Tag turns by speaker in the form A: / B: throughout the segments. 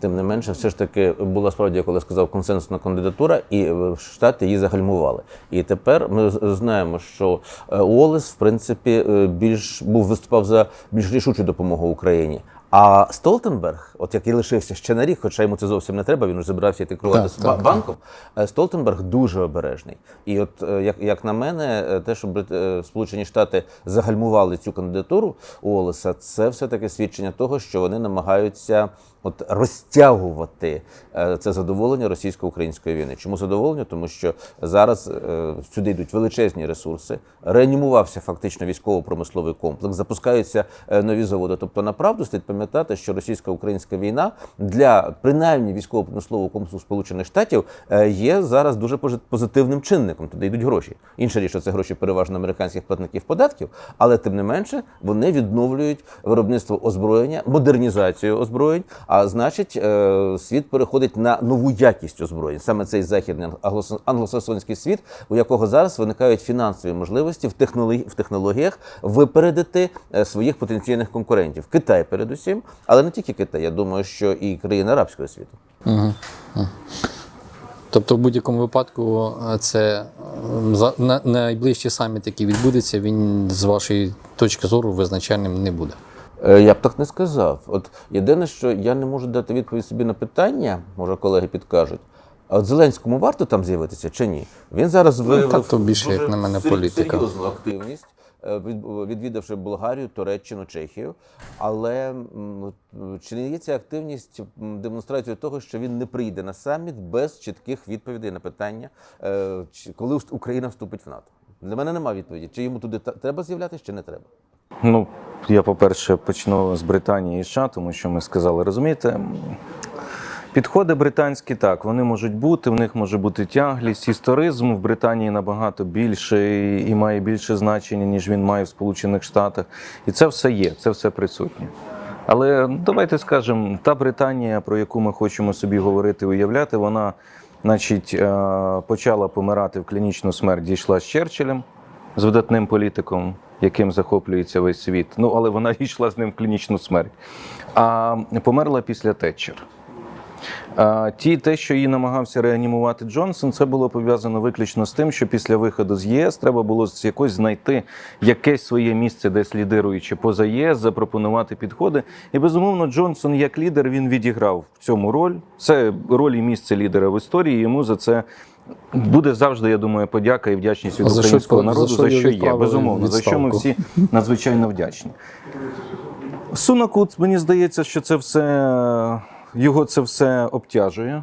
A: Тим не менше, все ж таки була справді, я коли сказав, консенсусна кандидатура, і е, Штати її загальмували. І тепер ми знаємо, що е, Уоллес, в принципі, е, більш був виступав за більш рішучу допомогу Україні. А Столтенберг, от який лишився ще на рік, хоча йому це зовсім не треба, він вже збирався йти керувати з
B: так,
A: ба-
B: так.
A: банком. Столтенберг дуже обережний. І от як, як на мене, те, що Сполучені Штати загальмували цю кандидатуру Уоллеса, це все таки свідчення того, що вони намагаються от розтягувати е, це задоволення російсько-української війни. Чому задоволення? Тому що зараз е, сюди йдуть величезні ресурси, реанімувався фактично військово-промисловий комплекс, запускаються е, нові заводи. Тобто, направду слід пам'ятати, що російсько-українська війна для принаймні військово-промислового комплексу Сполучених Штатів є зараз дуже пози- позитивним чинником. Туди йдуть гроші. Інша річ, що це гроші переважно американських платників податків, але тим не менше вони відновлюють виробництво озброєння, модернізацію озброєнь. А значить, е, світ переходить на нову якість озброєнь. Саме цей західний англосакс- англосаксонський світ, у якого зараз виникають фінансові можливості в в технологіях випередити е, своїх потенційних конкурентів. Китай, передусім, але не тільки Китай. Я думаю, що і країни арабського світу.
B: Тобто, в будь-якому випадку, е, це найближчий саміт, який відбудеться, він з вашої точки зору визначальним не буде.
A: Е, Я б так не сказав. От єдине, що я не можу дати відповідь собі на питання, може колеги підкажуть. А от Зеленському варто там з'явитися чи ні? Він зараз виявив
B: так то більше, як на мене, політика.
A: серйозну активність, е, відвідавши Болгарію, Туреччину, Чехію. Але чи не є ця активність демонстрацією того, що він не прийде на саміт без чітких відповідей на питання, е, чи- коли Україна вступить в НАТО? Для мене немає відповіді, чи йому туди та- треба з'являтися, чи не треба.
C: Ну, я, по-перше, почну з Британії і США, тому що ми сказали, розумієте, підходи британські так, вони можуть бути, в них може бути тяглість. Історизм в Британії набагато більший і має більше значення, ніж він має в Сполучених Штатах. І це все є, це все присутнє. Але давайте скажемо, та Британія, про яку ми хочемо собі говорити, уявляти, вона, значить, е, почала помирати в клінічну смерть, дійшла з Черчиллем, з видатним політиком, яким захоплюється весь світ. Ну, але вона йшла з ним в клінічну смерть. А померла після Тетчер. Ті, те, що її намагався реанімувати Джонсон, це було пов'язано виключно з тим, що після виходу з ЄС треба було з якось знайти якесь своє місце, десь лідируючи поза ЄС, запропонувати підходи. І безумовно, Джонсон як лідер він відіграв в цьому роль. Це роль і місце лідера в історії. Йому за це. Буде завжди, я думаю, подяка і вдячність від
B: А за
C: українського
B: по-
C: народу,
B: за
C: за
B: що
C: що, є. Безумовно,
B: в
C: за що ми всі надзвичайно вдячні. Сунаку, мені здається, що це все його це все обтяжує.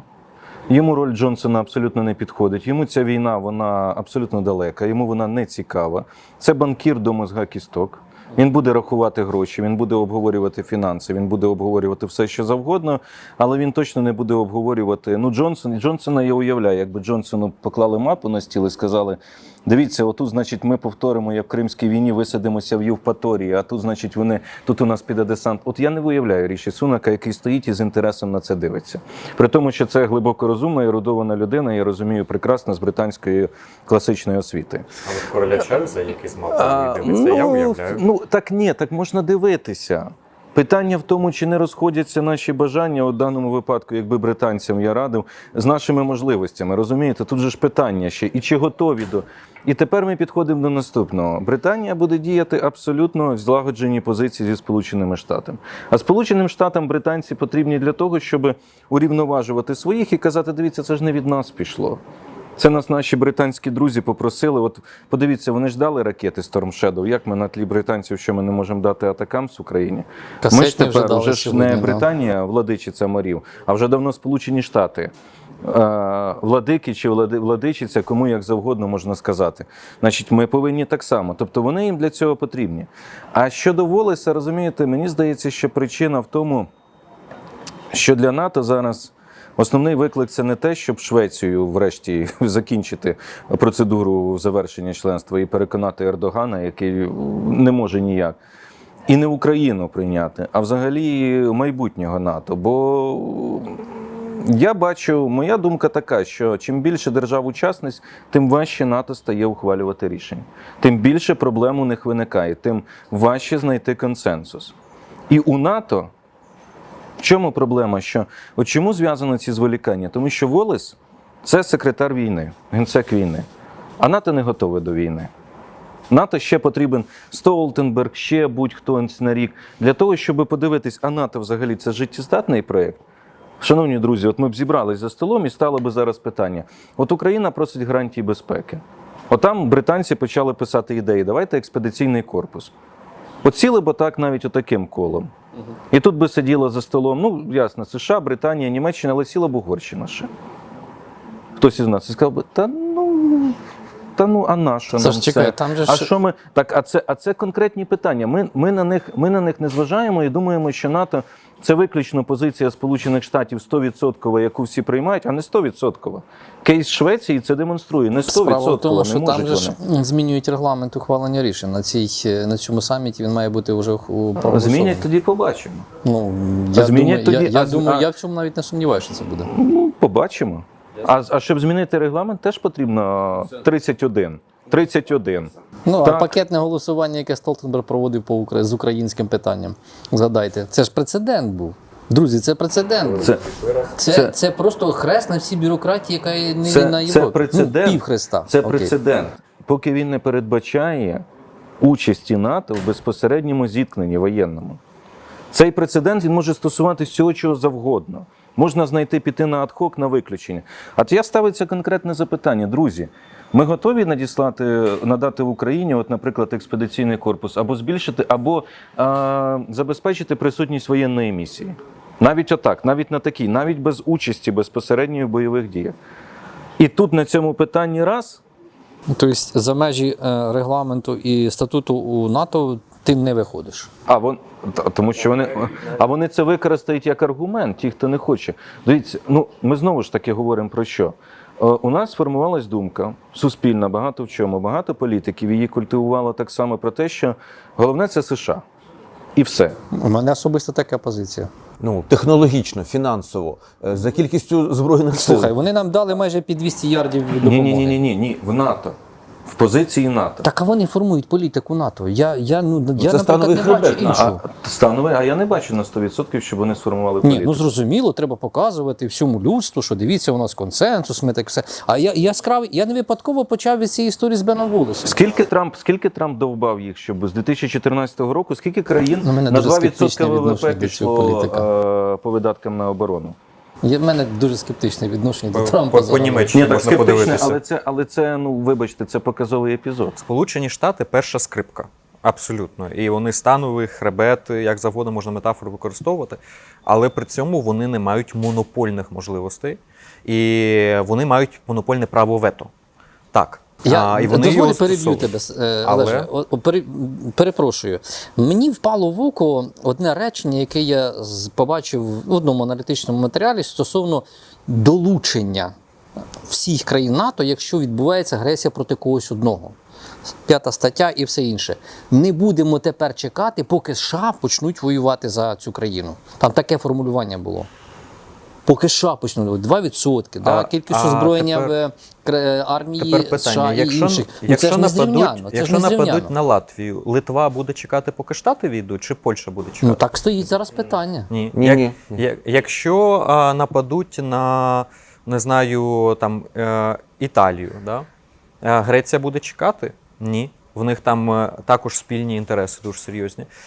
C: Йому роль Джонсона абсолютно не підходить. Йому ця війна вона абсолютно далека, йому вона не цікава. Це банкір до мозга кісток. Він буде рахувати гроші, він буде обговорювати фінанси, він буде обговорювати все, що завгодно, але він точно не буде обговорювати. Ну, Джонсон Джонсона я уявляю, якби Джонсону поклали мапу на стіл і сказали: дивіться, отут, значить, ми повторимо, як в Кримській війні висадимося в Євпаторії, а тут, значить, вони тут у нас піде десант. От я не виявляю Ріші Сунака, який стоїть і з інтересом на це дивиться. При тому, що це глибоко розумна і родована людина, я розумію прекрасно з британської класичної освіти.
D: Але короля Чарльза, який з мапою дивиться, я уявляю.
C: ну так ні, так можна дивитися. Питання в тому, чи не розходяться наші бажання у даному випадку, якби британцям я радив, з нашими можливостями. Розумієте, тут же ж питання ще і чи готові до. І тепер ми підходимо до наступного. Британія буде діяти абсолютно в злагодженій позиції зі Сполученими Штатами. А Сполученим Штатам британці потрібні для того, щоб урівноважувати своїх і казати: дивіться, це ж не від нас пішло. Це нас наші британські друзі попросили. От подивіться, вони ж дали ракети Storm Shadow. Як ми на тлі британців, що ми не можемо дати атакамс Україні?
B: Касетні
C: ми ж
B: вже
C: тепер
B: дали
C: вже ж
B: сьогодні,
C: не
B: да.
C: Британія, владичиця морів, а вже давно Сполучені Штати. Владики чи влади- владичиця, кому як завгодно можна сказати. Значить, ми повинні так само. Тобто вони їм для цього потрібні. А щодо Волеса, розумієте, мені здається, що причина в тому, що для НАТО зараз основний виклик це не те, щоб Швецію врешті закінчити процедуру завершення членства і переконати Ердогана, який не може ніяк. І не Україну прийняти, а взагалі майбутнього НАТО. Бо я бачу, моя думка така, що чим більше держав-учасниць, тим важче НАТО стає ухвалювати рішення. Тим більше проблем у них виникає, тим важче знайти консенсус. І у НАТО В чому проблема? Що от чому зв'язано ці зволікання? Тому що Волес це секретар війни, генсек війни, а НАТО не готове до війни. НАТО ще потрібен Столтенберг, ще будь-хто на рік для того, щоб подивитись, а НАТО взагалі це життєздатний проєкт. Шановні друзі, от ми б зібрались за столом і стало би зараз питання: от Україна просить гарантії безпеки. От там британці почали писати ідеї, давайте експедиційний корпус. От сіли б отак навіть отаким колом. І тут би сиділа за столом, ну ясно, США, Британія, Німеччина, але сіла б Угорщина ще. Хтось із нас і сказав би, та ну. Та ну, а на що нам
B: чекай,
C: це?
B: там же
C: а
B: ж-
C: що ми так? А це, а це конкретні питання. Ми, ми, на них, ми на них не зважаємо і думаємо, що НАТО це виключно позиція Сполучених Штатів 100%, яку всі приймають, а не 100%. Кейс Швеції це демонструє. Не 100%,
B: Справа в тому,
C: не
B: що
C: можуть
B: там же ж
C: вони.
B: змінюють регламент ухвалення рішень. На, цій, на цьому саміті він має бути вже у.
C: Змінять тоді побачимо.
B: Ну, я,
C: Змінять
B: думаю,
C: тоді,
B: я, я,
C: з-
B: думаю,
C: а-
B: я в цьому навіть не сумніваюся, що це буде.
C: Ну, побачимо. А, а щоб змінити регламент, теж потрібно 31. 31.
B: Ну, а
C: Так.
B: пакетне голосування, яке Столтенберг проводив по Укра... з українським питанням, згадайте, це ж прецедент був. Друзі, це прецедент. був.
C: Це,
B: Це,
C: це-
B: це, просто хрест на всій бюрократії, яка є не на
C: це
B: Європі.
C: прецедент.
B: Ну, пів хреста.
C: Це
B: Окей.
C: прецедент. Поки він не передбачає участі НАТО в безпосередньому зіткненні воєнному. Цей прецедент він може стосуватися всього чого завгодно. Можна знайти піти на адхок на виключення. А я ставиться конкретне запитання, друзі. Ми готові надіслати, надати в Україні, от, наприклад, експедиційний корпус, або збільшити, або а, забезпечити присутність воєнної місії. Навіть отак, навіть на такій, навіть без участі безпосередньої в бойових діях. І тут на цьому питанні раз
B: Тобто за межі е, регламенту і статуту у НАТО ти не виходиш.
C: А вон тому, що вони а вони це використають як аргумент, ті, хто не хоче. Дивіться, ну ми знову ж таки говоримо про що. Е, У нас сформувалась думка суспільна, багато в чому, багато політиків її культивувало так само про те, що головне це США. І все.
B: У мене особисто така позиція.
A: Ну, технологічно, фінансово, е, за кількістю збройних сил.
B: Слухай, вони нам дали майже під 200 ярдів допомоги.
C: ні, ні, ні, ні, ні, в НАТО. В позиції НАТО.
B: Так а вони формують політику НАТО. Я, я, ну, я
A: це
B: наприклад,
A: становий
B: не бачу
A: хребет
B: іншого.
C: А станове, а я не бачу на 100%, щоб вони сформували
B: Ні,
C: політику.
B: ну зрозуміло, треба показувати всьому людству, що дивіться, у нас консенсус, ми так все. А я яскравий, я не випадково почав від цієї історії з Беном Волесом.
C: Скільки Трамп, скільки Трамп довбав їх, щоб з 2014 року, скільки країн
B: Ну, мене
C: на
B: дуже
C: 2%
B: скептичне відношення
C: ВВП пішло
B: політика.
C: е, по видаткам на оборону?
B: Є в мене дуже скептичне відношення до Трампа.
D: по, по. Німеччині
C: Ні, так
D: можна
C: скептичне,
D: подивитися.
C: але це, але це, ну вибачте, це показовий епізод.
D: Сполучені Штати перша скрипка. Абсолютно. І вони становий, хребет, як завгодно можна метафору використовувати. Але при цьому вони не мають монопольних можливостей і вони мають монопольне право вето. Так.
B: Я
D: а, і вони
B: дозволю переб'ю тебе, е,
D: Але-
B: Олеже. Пере- перепрошую. Мені впало в око одне речення, яке я побачив в одному аналітичному матеріалі стосовно долучення всіх країн НАТО, якщо відбувається агресія проти когось одного. П'ята стаття і все інше. Не будемо тепер чекати, поки США почнуть воювати за цю країну. Там таке формулювання було. Поки США почнуть 2%, да, кількість
D: а
B: озброєння
D: тепер-
B: в е, армії
D: Тепер
B: США
D: питання:
B: і
D: якщо,
B: інших. Ну,
D: якщо
B: це ж
D: нападуть.
B: Це
D: якщо
B: ж
D: нападуть на Латвію, Литва буде чекати, поки Штати війдуть, чи Польща буде чекати?
B: Ну так стоїть зараз питання.
D: Ні.
A: Ні,
D: Як,
A: ні.
D: як- якщо а, нападуть на не знаю, там е, Італію, да? Е, Греція буде чекати? Ні. В них там е, також спільні інтереси дуже серйозні.